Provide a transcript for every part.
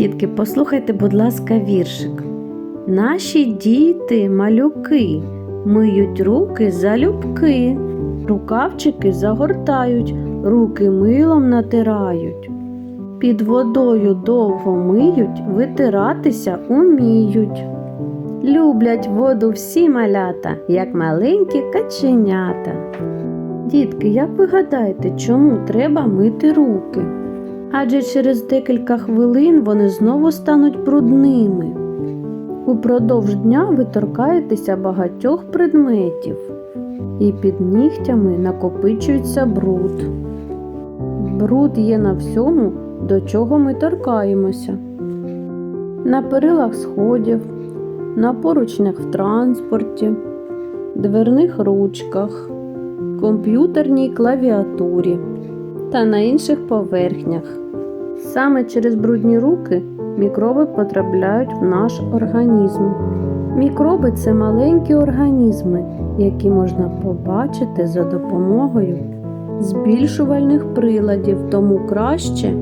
Дітки, послухайте, будь ласка, віршик. Наші діти, малюки, миють руки залюбки, рукавчики загортають, руки милом натирають. Під водою довго миють, витиратися уміють. Люблять воду всі малята, як маленькі каченята. Дітки, як ви гадаєте, чому треба мити руки? Адже через декілька хвилин вони знову стануть брудними. Упродовж дня ви торкаєтеся багатьох предметів, і під нігтями накопичується бруд. Бруд є на всьому, до чого ми торкаємося. На перилах сходів, на поручнях в транспорті, дверних ручках, комп'ютерній клавіатурі та на інших поверхнях. Саме через брудні руки мікроби потрапляють в наш організм. Мікроби це маленькі організми, які можна побачити за допомогою збільшувальних приладів, тому краще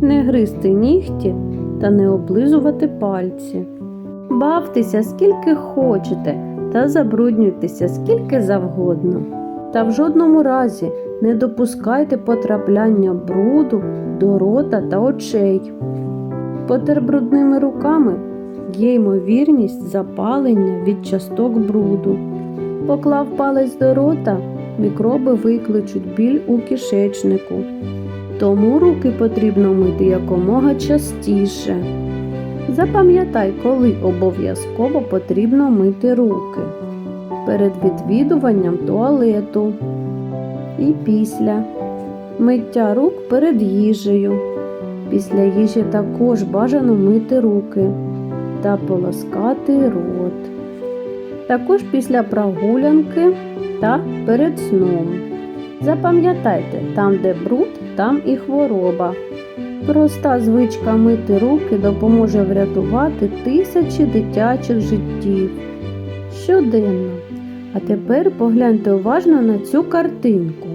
не гризти нігті та не облизувати пальці. Бавтеся скільки хочете та забруднюйтеся скільки завгодно. Та в жодному разі не допускайте потрапляння бруду до рота та очей. Потер брудними руками є ймовірність запалення від часток бруду. Поклав палець до рота, мікроби викличуть біль у кишечнику. Тому руки потрібно мити якомога частіше. Запам'ятай, коли обов'язково потрібно мити руки перед відвідуванням туалету і після миття рук перед їжею. Після їжі також бажано мити руки та полоскати рот. Також після прогулянки та перед сном. Запам'ятайте, там, де бруд, там і хвороба. Проста звичка мити руки допоможе врятувати тисячі дитячих життів щоденно. А тепер погляньте уважно на цю картинку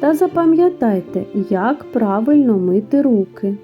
та запам'ятайте, як правильно мити руки.